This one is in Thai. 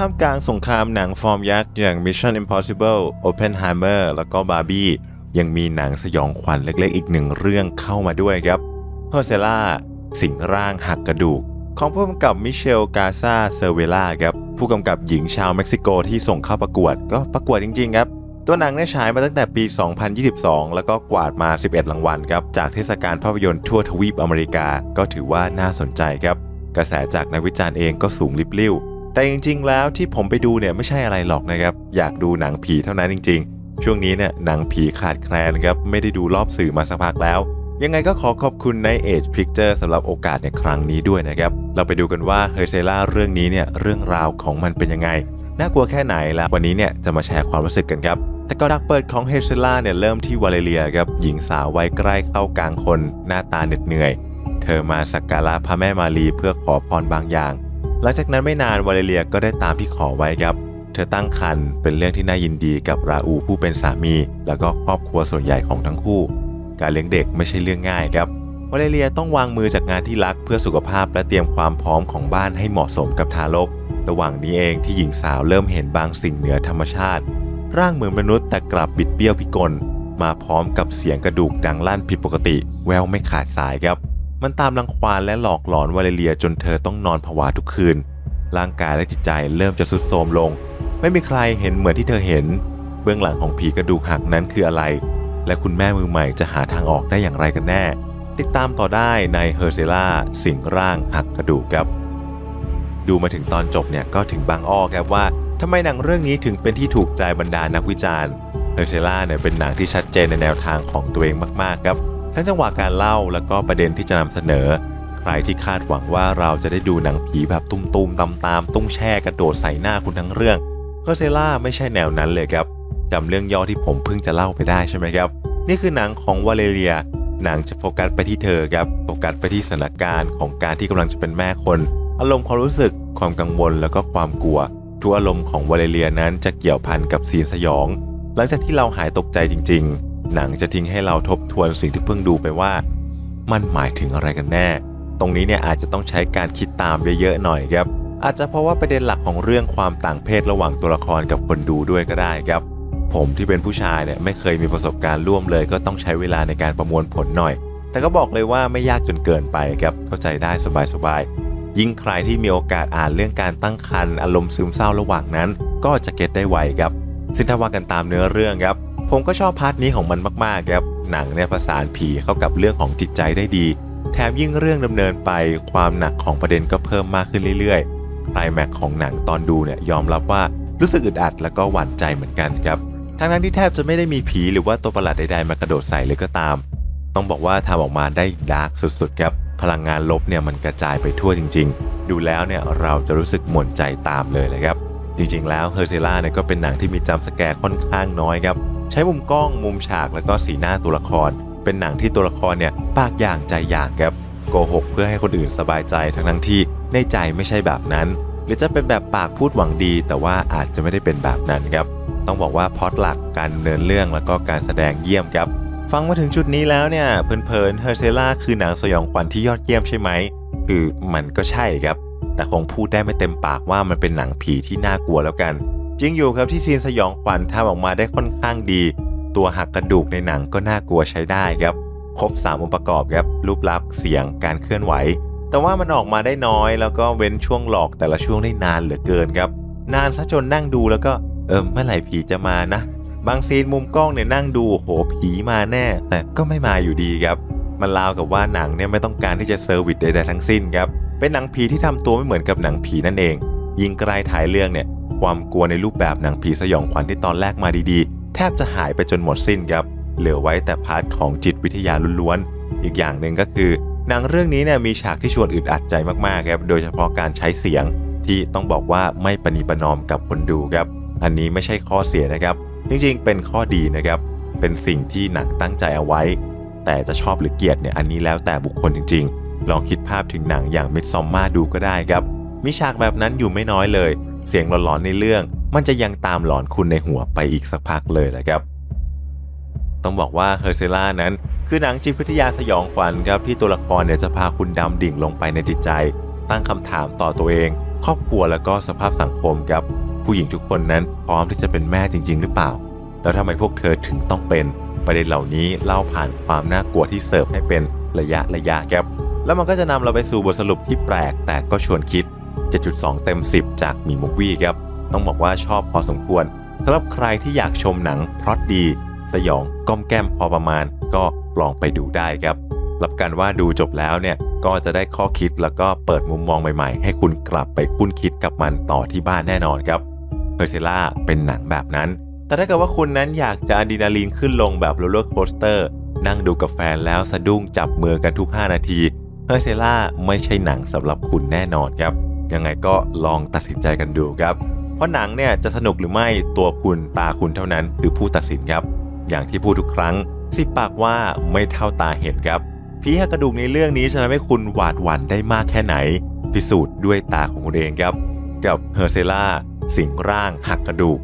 ท่ามกลางสงครามหนังฟอร์มยักษ์อย่าง Mission Impossible Oppenheimer แล้วก็ Barbie ยังมีหนังสยองขวัญเล็กๆ อีกหนึ่งเรื่องเข้ามาด้วยครับเฮอร์เซล่าสิงร่างหักกระดูก ของผู้กำกับมิเชลกาซาเซเวล่าครับผู้กำกับหญิงชาวเม็กซิโกที่ส่งเข้าประกวดก็ประกวดจริงๆครับตัวหนังได้ฉายมาตั้งแต่ปี 2022 แล้วก็กวาดมา 11 รางวัลครับ จากเทศกาลภาพยนตร์ทั่วทวีปอเมริกา ก็ถือว่าน่าสนใจครับ กระแสจากนักวิจารณ์เองก็สูงลิบลิ่ว แต่จริงๆ แล้วที่ผมไปดูเนี่ยไม่ใช่อะไรหรอกนะครับ อยากดูหนังผีเท่านั้นจริง ๆ ช่วงนี้เนี่ยหนังผีขาดแคลนครับไม่ได้ดูรอบสื่อมาสักพักแล้ว ยังไงก็ขอขอบคุณใน Age Picture สำหรับโอกาสในครั้งนี้ด้วยนะครับ เราไปดูกันว่าเฮอร์เซล่าเรื่องนี้เนี่ยเรื่องราวของมันเป็นยังไงน่ากลัวแค่ไหนแล้ววันนี้เนี่ยจะมาแชร์ความรู้สึกกันครับแต่ก็ดักเปิดของเฮเซล่าเนี่ยเริ่มที่วาเลเลียครับหญิงสาววัยใกล้เข้ากลางคน หน้าตาเหน็ดเหนื่อย เธอมาสักการะพระแม่มารีเพื่อขอพรบางอย่าง หลังจากนั้นไม่นานวาเลเลียก็ได้ตามที่ขอไว้ครับ เธอตั้งครรภ์เป็นเรื่องที่น่ายินดีกับราอูผู้เป็นสามี แล้วก็ครอบครัวส่วนใหญ่ของทั้งคู่ การเลี้ยงเด็กไม่ใช่เรื่องง่ายครับวาเลเลียต้องวางมือจากงานที่รักเพื่อสุขภาพและเตรียมความพร้อมของบ้านให้เหมาะสมกับทารก ระหว่างนี้เองที่หญิงสาวเริ่มเห็นบางสิ่งเหนือธรรมชาติ ร่างเหมือนมนุษย์แต่กลับบิดเบี้ยวพิกล มาพร้อมกับเสียงกระดูกดังลั่นผิดปกติ แววไม่ขาดสายครับ มันตามรังควานและหลอกหลอนวาเลเลียจนเธอต้องนอนผวาทุกคืน ร่างกายและจิตใจเริ่มจะทรุดโทรมลง ไม่มีใครเห็นเหมือนที่เธอเห็น เบื้องหลังของผีกระดูกหักนั้นคืออะไร และคุณแม่มือใหม่จะหาทางออกได้อย่างไรกันแน่ ติดตามต่อได้ในเฮอร์เซล่าสิงร่างหักกระดูกครับ ดูมาถึงตอนจบเนี่ยก็ถึงบางอ้อครับว่าทำไมหนังเรื่องนี้ถึงเป็นที่ถูกใจบรรดานักวิจารณ์เฮอร์เซล่าเนี่ยเป็นหนังที่ชัดเจนในแนวทางของตัวเองมากๆครับ ทั้งจังหวะการเล่าแล้วก็ประเด็นที่จะนำเสนอ ใครที่คาดหวังว่าเราจะได้ดูหนังผีแบบตุ้มๆตามๆตุ้งแช่กระโดดใส่หน้าคุณทั้งเรื่องเฮอร์เซล่าไม่ใช่แนวนั้นเลยครับจำเรื่องย่อที่ผมเพิ่งจะเล่าไปได้ใช่ไหมครับ นี่คือหนังของวาเลเลีย หนังจะโฟกัสไปที่เธอครับโฟกัสไปที่สถานการณ์ของการที่กำลังจะเป็นแม่คน อารมณ์ความรู้สึก ความกังวลแล้วก็ความกลัวทุกอารมณ์ของวาเลเลียนั้นจะเกี่ยวพันกับซีนสยอง หลังจากที่เราหายตกใจจริงๆ หนังจะทิ้งให้เราทบทวนสิ่งที่เพิ่งดูไปว่า มันหมายถึงอะไรกันแน่ ตรงนี้เนี่ยอาจจะต้องใช้การคิดตามเยอะๆหน่อยครับ อาจจะเพราะว่าประเด็นหลักของเรื่องความต่างเพศระหว่างตัวละครกับคนดูด้วยก็ได้ครับ ผมที่เป็นผู้ชายเนี่ยไม่เคยมีประสบการณ์ร่วมเลย ก็ต้องใช้เวลาในการประมวลผลหน่อย แต่ก็บอกเลยว่าไม่ยากจนเกินไปครับเข้าใจได้สบายๆยิ่งใครที่มีโอกาสอ่านเรื่องการตั้งครรภ์อารมณ์ซึมเศร้าระหว่างนั้น ก็จะเก็ตได้ไวครับซึ่งถ้าว่ากันตามเนื้อเรื่องครับ ผมก็ชอบพาร์ทนี้ของมันมากๆครับหนังเนี่ยผสานผีเข้ากับเรื่องของจิตใจได้ดี แถมยิ่งเรื่องดำเนินไปความหนักของประเด็นก็เพิ่มมากขึ้นเรื่อยๆไคลแม็กของหนังตอนดูเนี่ยยอมรับว่ารู้สึกอึดอัดแล้วก็หวั่นใจเหมือนกันครับทั้งนั้นที่แทบจะไม่ได้มีผีหรือว่าตัวประหลาดใดๆมากระโดดใส่เลยก็ตาม ต้องบอกว่าทำออกมาได้ดาร์กสุดๆครับพลังงานลบเนี่ยมันกระจายไปทั่วจริง ๆ ดูแล้วเนี่ยเราจะรู้สึกหม่นใจตามเลยเลยครับจริงๆแล้วเฮอร์เซล่าเนี่ยก็เป็นหนังที่มีจัมสแกร์ค่อนข้างน้อยครับ ใช้มุมกล้องมุมฉากแล้วก็สีหน้าตัวละคร เป็นหนังที่ตัวละครเนี่ยปากอย่างใจอย่างครับโกหกเพื่อให้คนอื่นสบายใจทั้งทั้งที่ในใจไม่ใช่แบบนั้น หรือจะเป็นแบบปากพูดหวังดี แต่ว่าอาจจะไม่ได้เป็นแบบนั้นครับต้องบอกว่าพ็อตหลักการดำเนินเรื่องแล้วก็การแสดงเยี่ยมครับฟังมาถึงจุดนี้แล้วเนี่ยเพลินๆเฮอร์เซล่าคือหนังสยองขวัญที่ยอดเยี่ยมใช่ไหมคือมันก็ใช่ครับ แต่คงพูดได้ไม่เต็มปากว่ามันเป็นหนังผีที่น่ากลัวแล้วกัน จริงอยู่ครับที่ซีนสยองขวัญทำออกมาได้ค่อนข้างดี ตัวหักกระดูกในหนังก็น่ากลัวใช้ได้ครับ ครบ 3 องค์ประกอบครับรูปลักษณ์เสียงการเคลื่อนไหว แต่ว่ามันออกมาได้น้อย แล้วก็เว้นช่วงหลอกแต่ละช่วงได้นานเหลือเกินครับ นานซะจนนั่งดูแล้วก็เออเมื่อไหร่ผีจะมานะ บางซีนมุมกล้องเนี่ยนั่งดูโหผีมาแน่ แต่ก็ไม่มาอยู่ดีครับ มันราวกับว่าหนังเนี่ยไม่ต้องการที่จะเซอร์วิสใดๆทั้งสิ้นครับเป็นหนังผีที่ทำตัวไม่เหมือนกับหนังผีนั่นเอง ยิ่งใกล้ถ่ายเรื่องเนี่ย ความกลัวในรูปแบบหนังผีสยองขวัญที่ตอนแรกมาดีๆ แทบจะหายไปจนหมดสิ้นครับ เหลือไว้แต่พาร์ทของจิตวิทยาล้วนๆ อีกอย่างหนึ่งก็คือ หนังเรื่องนี้เนี่ยมีฉากที่ชวนอึดอัดใจมากๆครับ โดยเฉพาะการใช้เสียงที่ต้องบอกว่าไม่ประนีประนอมกับคนดูครับ อันนี้ไม่ใช่ข้อเสียนะครับ จริงๆ เป็นข้อดีนะครับ เป็นสิ่งที่หนังตั้งใจเอาไว้ แต่จะชอบหรือเกลียดเนี่ยอันนี้แล้วแต่บุคคลจริง ๆ ลองคิดภาพถึงหนังอย่างมิดซอมมาดูก็ได้ครับ มีฉากแบบนั้นอยู่ไม่น้อยเลย เสียงหลอนๆในเรื่อง มันจะยังตามหลอนคุณในหัวไปอีกสักพักเลยแหละครับ ต้องบอกว่าเฮอร์เซล่านั้น คือหนังจิตวิทยาสยองขวัญครับที่ตัวละครเนี่ยจะพาคุณดำดิ่งลงไปในจิตใจ ตั้งคำถามต่อตัวเอง ครอบครัวแล้วก็สภาพสังคมครับผู้หญิงทุกคนนั้นพร้อมที่จะเป็นแม่จริง ๆ หรือเปล่า แล้วทำไมพวกเธอถึงต้องเป็นประเด็นเหล่านี้เล่าผ่านความน่ากลัวที่เสิร์ฟให้เป็นระยะระยะครับแล้วมันก็จะนำเราไปสู่บทสรุปที่แปลกแต่ก็ชวนคิด 7.2 เต็ม 10 จากมีมุกวี่ครับ ต้องบอกว่าชอบพอสมควรสำหรับใครที่อยากชมหนังพล็อตดี สยองก้อมแก้มพอประมาณ ก็ลองไปดูได้ครับรับกันว่าดูจบแล้วเนี่ยก็จะได้ข้อคิดแล้วก็เปิดมุมมองใหม่ๆ ให้คุณกลับไปคุ้นคิดกับมันต่อที่บ้านแน่นอนครับเฮอร์เซล่าเป็นหนังแบบนั้น แต่ถ้าเกิดว่าคุณนั้นอยากจะอะดรีนาลีนขึ้นลงแบบโรลเลอร์โคสเตอร์นั่งดูกับแฟนแล้วสะดุ้งจับมือกันทุก 5 นาทีเฮอร์เซล่าไม่ใช่หนังสำหรับคุณแน่นอนครับ ยังไงก็ลองตัดสินใจกันดูครับ เพราะหนังเนี่ยจะสนุกหรือไม่ตัวคุณตาคุณเท่านั้นคือผู้ตัดสินครับ อย่างที่พูดทุกครั้งสิปากว่าไม่เท่าตาเห็นครับผีหักกระดูกในเรื่องนี้จะทำให้คุณหวาดหวั่นได้มากแค่ไหน พิสูจน์ด้วยตาของคุณเองครับ กับเฮอร์เซล่าสิงร่างหักกระดูก